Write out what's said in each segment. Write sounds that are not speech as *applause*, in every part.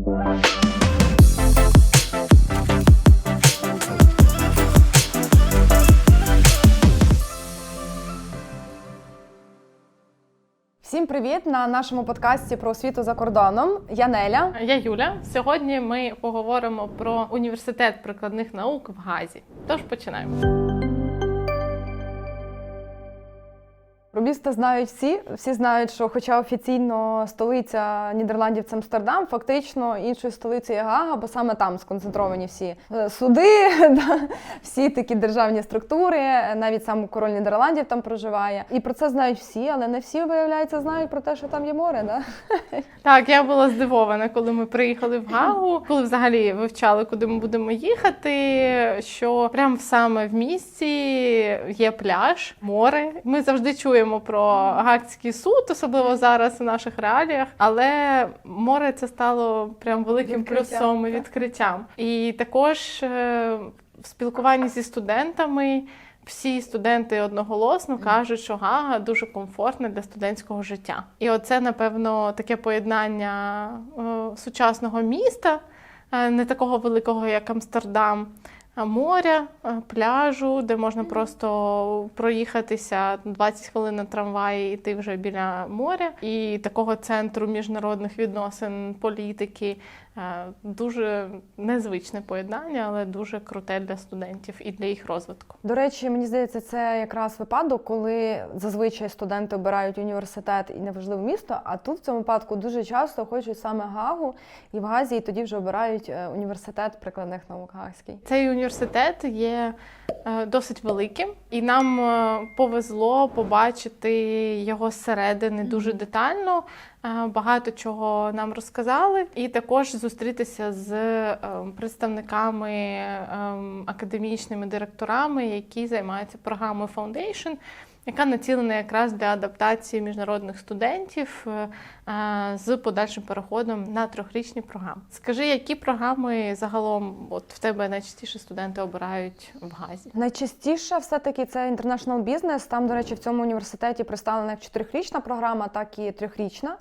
Всім привіт на нашому подкасті про освіту за кордоном. Я Неля. Я Юля. Сьогодні ми поговоримо про університет прикладних наук в Газі. Тож починаємо. Про місто знають всі. Всі знають, що, хоча офіційно столиця Нідерландів це Амстердам, фактично іншою столицею Гага, бо саме там сконцентровані всі е, суди, *laughs* всі такі державні структури, навіть сам король Нідерландів там проживає. І про це знають всі, але не всі, виявляється, знають про те, що там є море. Да? *laughs* Так, я була здивована, коли ми приїхали в Гагу, коли взагалі вивчали, куди ми будемо їхати. Що прямо саме в місті є пляж, море. Ми завжди чуємо про Гаагський суд, особливо зараз у наших реаліях. Але море це стало прям великим Відкриттям, плюсом і відкриттям. І також е, в спілкуванні зі студентами. Всі студенти одноголосно кажуть, що Гага дуже комфортна для студентського життя. І оце, напевно, таке поєднання е, сучасного міста, е, не такого великого, як Амстердам, моря, е, пляжу, де можна просто проїхатися 20 хвилин на трамваї, і ти вже біля моря, і такого центру міжнародних відносин, політики. Е, Дуже незвичне поєднання, але дуже круте для студентів і для їх розвитку. До речі, мені здається, це якраз випадок, коли зазвичай студенти обирають університет і неважливе місто. А тут в цьому випадку дуже часто хочуть саме Гагу, і в Газі і тоді вже обирають е, університет прикладних наук Гаагський. Цей університет є е, досить великим, і нам е, повезло побачити його зсередини дуже детально. Е, Багато чого нам розказали, і також зустрітися з е, представниками е, академічними директорами, які займаються програмою Foundation, яка націлена якраз для адаптації міжнародних студентів з подальшим переходом на трьохрічні програми. Скажи, які програми загалом от в тебе найчастіше студенти обирають в Газі? Найчастіше все-таки це international business. Там, до речі, в цьому університеті представлена як чотирьохрічна програма, так і трьохрічна.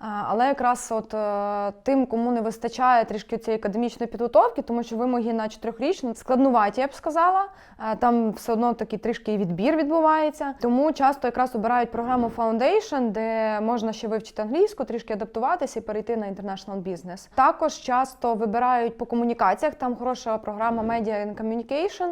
Але якраз от е, тим, кому не вистачає трішки цієї академічної підготовки, тому що вимоги на чотирьохрічну складнуваті, я б сказала. Е, Там все одно такий трішки відбір відбувається. Тому часто якраз обирають програму Foundation, де можна ще вивчити англійську, трішки адаптуватися і перейти на international business. Також часто вибирають по комунікаціях. Там хороша програма Media and Communication,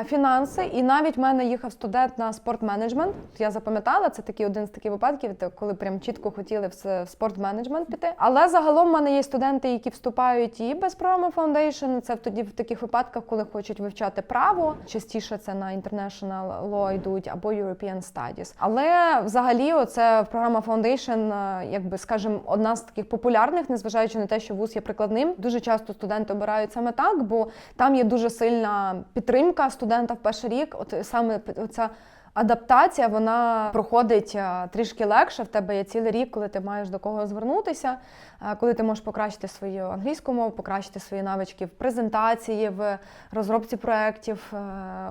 е, фінанси. І навіть в мене їхав студент на спортменеджмент. Я запам'ятала, це такий один з таких випадків, коли прям чітко хотіли в с- в спортменеджмент піти. Але загалом в мене є студенти, які вступають і без програми Foundation. Це в тоді в таких випадках, коли хочуть вивчати право. Частіше це на International Law йдуть або European Studies. Але взагалі, оце програма е, якби скажімо, одна з таких популярних, незважаючи на те, що вуз є прикладним. Дуже часто студенти обирають саме так, бо там є дуже сильна підтримка студента в перший рік. От саме оця адаптація вона проходить е, трішки легше. В тебе є цілий рік, коли ти маєш до кого звернутися, е, коли ти можеш покращити свою англійську мову, покращити свої навички в презентації, в розробці проєктів. Е,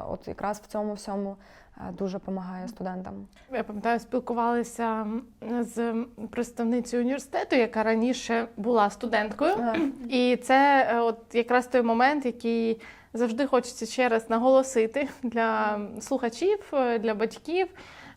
От якраз в цьому всьому дуже допомагає студентам. Я пам'ятаю, спілкувалися з представницею університету, яка раніше була студенткою. Ага. І це от якраз той момент, який завжди хочеться ще раз наголосити для слухачів, е, для батьків.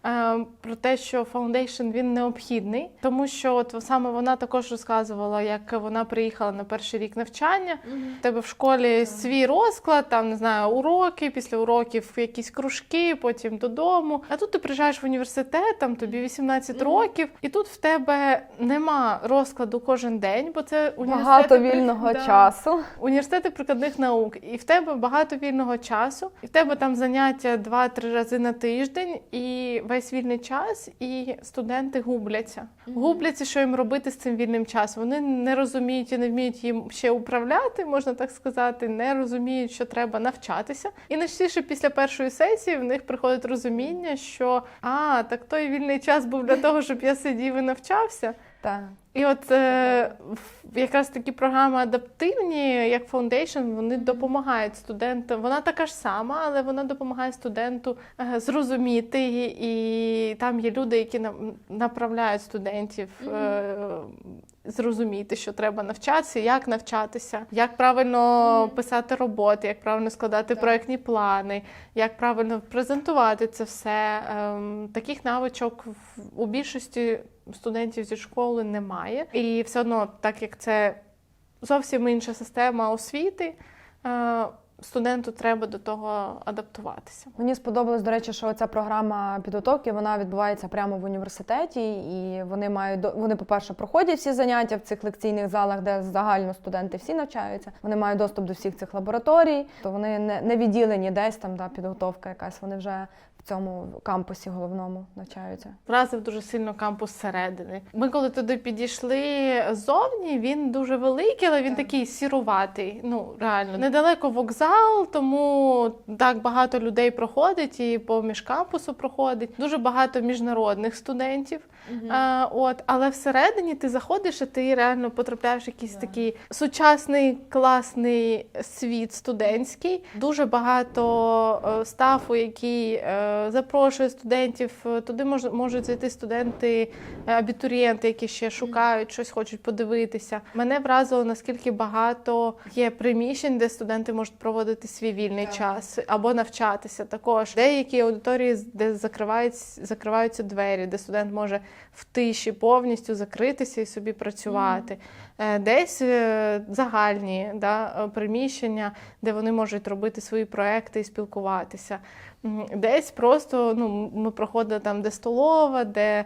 Е, Про те, що фаундейшн він необхідний, тому що от саме вона також розказувала, як вона приїхала на перший рік навчання. У тебе в школі свій розклад, там не знаю, уроки, після уроків якісь кружки, потім додому. А тут ти приїжджаєш в університет, там тобі 18 років, і тут в тебе нема розкладу кожен день, бо це університети Багато при- вільного Да. часу. Університети прикладних наук, і в тебе багато вільного часу, і в тебе там заняття 2-3 рази на тиждень, і весь вільний час, і студенти губляться. Губляться, що їм робити з цим вільним часом. Вони не розуміють і не вміють їм ще управляти, можна так сказати, не розуміють, що треба навчатися. І найчастіше після першої сесії в них приходить розуміння, що а так той вільний час був для того, щоб я сидів і навчався. Так. І от е, якраз такі програми адаптивні, як Foundation, вони допомагають студентам. Вона така ж сама, але вона допомагає студенту е, зрозуміти, і там є люди, які нам- направляють студентів. е, Зрозуміти, що треба навчатися, як навчатися, як правильно писати роботи, як правильно складати проектні плани, як правильно презентувати це все. Ем, Таких навичок в- у більшості студентів зі школи немає. І все одно, так як це зовсім інша система освіти, е, студенту треба до того адаптуватися. Мені сподобалось, до речі, що ця програма підготовки вона відбувається прямо в університеті, і вони мають вони, по-перше, проходять всі заняття в цих лекційних залах, де загально студенти всі навчаються. Вони мають доступ до всіх цих лабораторій, то вони не, не відділені десь там, да, підготовка якась. Вони вже в цьому кампусі головному навчаються. Вразив дуже сильно кампус зсередини. Ми коли туди підійшли ззовні, він дуже великий, але він такий сіруватий. Ну реально недалеко вокзал, тому так багато людей проходить і поміж кампусу проходить. Дуже багато міжнародних студентів. А, от, але всередині ти заходиш, і ти реально потрапляєш в якийсь такий сучасний класний світ студентський. Дуже багато е, стафу, який е, запрошує студентів. Е, Туди мож, можуть зайти студенти, е, абітурієнти, які ще шукають щось, хочуть подивитися. Мене вразило наскільки багато є приміщень, де студенти можуть проводити свій вільний час або навчатися. Також деякі аудиторії, де закриваються, закриваються двері, де студент може в тиші повністю закритися і собі працювати. Е, Десь е, загальні да, е, приміщення, де вони можуть робити свої проекти і спілкуватися. Десь просто ну, ми проходили там, де столова, де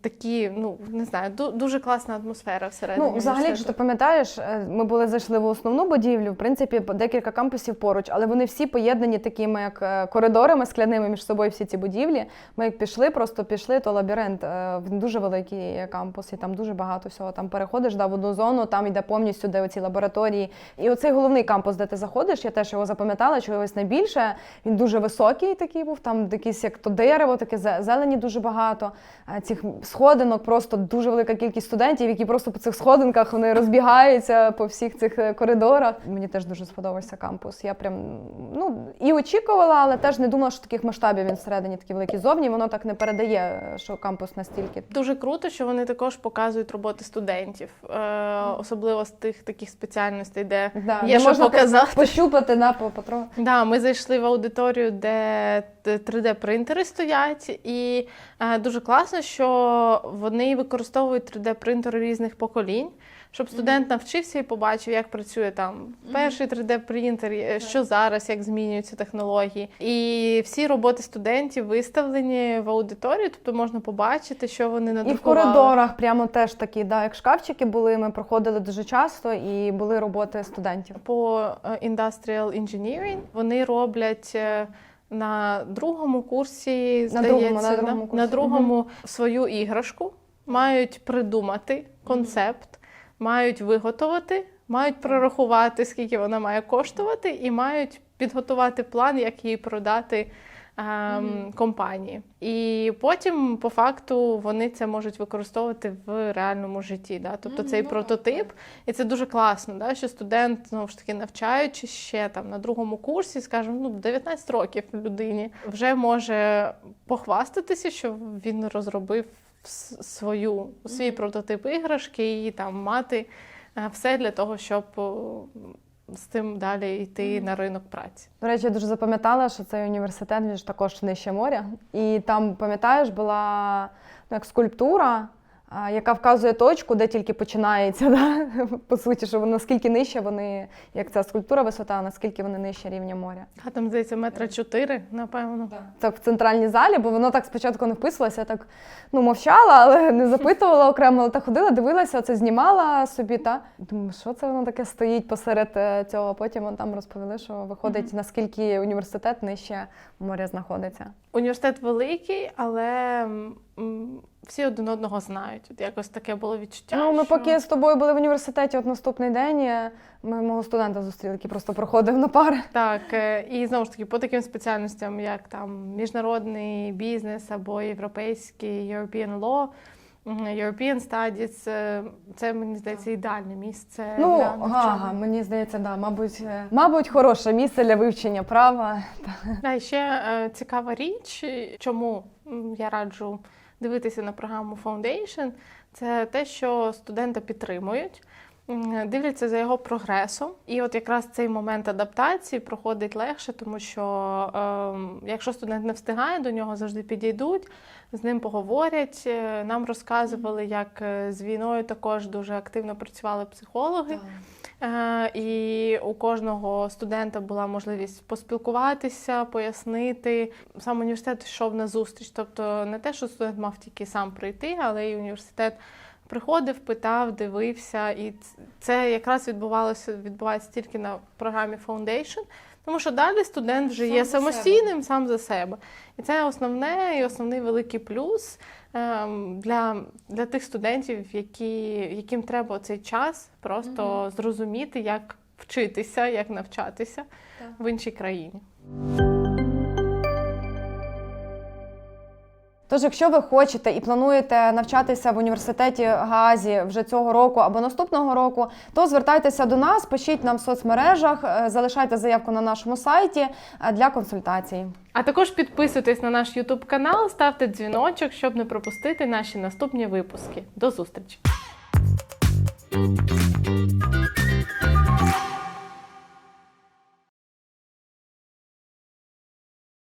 такі, ну не знаю, дуже класна атмосфера всередині. Ну, взагалі, якщо ти пам'ятаєш, е, ми були зайшли в основну будівлю, в принципі, декілька кампусів поруч, але вони всі поєднані такими як е, коридорами скляними між собою всі ці будівлі. Ми як пішли, просто пішли, то лабіринт. е, Він дуже великий кампус, і там дуже багато всього. Там переходиш да, в одну зону, там йде повністю де оці лабораторії. І оцей головний кампус, де ти заходиш, я теж його запам'ятала, що ось найбільше. Він дуже високий такий був, там якийсь як то дерево, таке зелені дуже багато. Цих сходинок просто дуже велика кількість студентів, які просто по цих сходинках вони розбігаються по всіх цих е, коридорах. Мені теж дуже сподобався кампус. Я прям ну і очікувала, але теж не думала, що таких масштабів він всередині такі великі зовні. Воно так не передає, що кампус настільки. Дуже круто, що вони також показують роботи студентів, е, особливо з тих таких спеціальностей, де Да, є де що можна показати. Пощупати на по патро. Да, ми зайшли в аудиторію, де 3D-принтери стоять, і е, дуже класно, що вони використовують 3D-принтери різних поколінь, щоб студент навчився і побачив, як працює там перший 3D-принтер, е, що зараз, як змінюються технології. І всі роботи студентів виставлені в аудиторії, тобто можна побачити, що вони І в коридорах прямо теж такі, да, як шкафчики були. Ми проходили дуже часто і були роботи студентів. по е, Industrial Engineering. Вони роблять е, на другому курсі, На здається, другому, на другому на, курсі. другому свою іграшку, мають придумати концепт, мають виготовити, мають прорахувати, скільки вона має коштувати, і мають підготувати план, як її продати. Ем, Компанії, і потім, по факту, вони це можуть використовувати в реальному житті. Да? Тобто цей прототип, і це дуже класно, да? що студент знову ж таки навчаючись ще там на другому курсі, скажімо, ну 19 років людині, вже може похвастатися, що він розробив свою свій прототип іграшки і там мати е, все для того, щоб з цим далі йти на ринок праці. До речі, я дуже запам'ятала, що цей університет він ж також нижче моря. І там, пам'ятаєш, була ну, як скульптура, яка вказує точку, де тільки починається. *laughs* Да? По суті, що наскільки нижче вони, як ця скульптура висота, наскільки вони нижче рівня моря. А там здається метра чотири, напевно. Це в центральній залі, бо воно так спочатку не вписувалося, я так ну, мовчала, *laughs* але не запитувала окремо, але так ходила, дивилася, це знімала собі. Та думаю, що це воно таке стоїть посеред е, цього. Потім вон там розповіли, що виходить, наскільки університет нижче моря знаходиться. Університет великий, але всі один одного знають. От якось таке було відчуття. Ну, ми що... поки з тобою були в університеті, от наступний день е, ми мого студента зустріли, який просто проходив на пари. Так, е, і знову ж таки, по таким спеціальностям, як там міжнародний бізнес або європейський European Law, European Studies, е, це мені здається ідеальне місце. Ну, для. Гага, мені здається, да, мабуть, мабуть, хороше місце для вивчення права. Да, і ще цікава річ, чому я раджу дивитися на програму Foundation, це те, що студента підтримують, дивляться за його прогресом. І от якраз цей момент адаптації проходить легше, тому що е, якщо студент не встигає, до нього завжди підійдуть, з ним поговорять. Е, Нам розказували, як е, з війною також дуже активно працювали психологи. Е, І у кожного студента була можливість поспілкуватися, пояснити. Сам університет йшов на зустріч. Тобто не те, що студент мав тільки сам прийти, але і університет приходив, питав, дивився. І це якраз відбувалося відбувається тільки на програмі Foundation. Тому що далі студент вже Сам є за себе. самостійним сам за себе. І це основне і основний великий плюс ем, для, для тих студентів, які, яким треба цей час просто зрозуміти, як вчитися, як навчатися Так. в іншій країні. Тож, якщо ви хочете і плануєте навчатися в університеті Гаазі вже цього року або наступного року, то звертайтеся до нас, пишіть нам в соцмережах, е, залишайте заявку на нашому сайті е, для консультацій. А також підписуйтесь на наш YouTube канал, ставте дзвіночок, щоб не пропустити наші наступні випуски. До зустрічі!